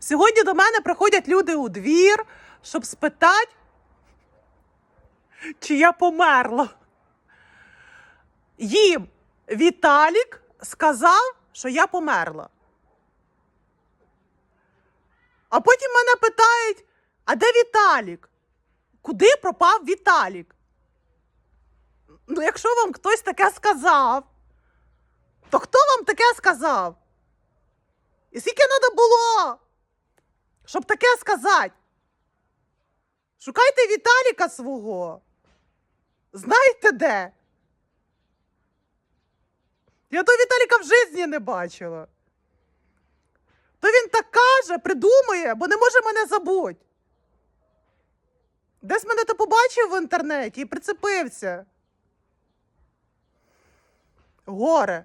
Сьогодні до мене приходять люди у двір, щоб спитати, чи я померла. Їм Віталік сказав, що я померла. А потім мене питають: а де Віталік? Куди пропав Віталік? Ну, якщо вам хтось таке сказав, то хто вам таке сказав? І скільки треба було, щоб таке сказати? Шукайте Віталіка свого. Знаєте де? Я того Віталіка в житті не бачила. То він так каже, придумує, бо не може мене забути. Десь мене то побачив в інтернеті і прицепився. Горе.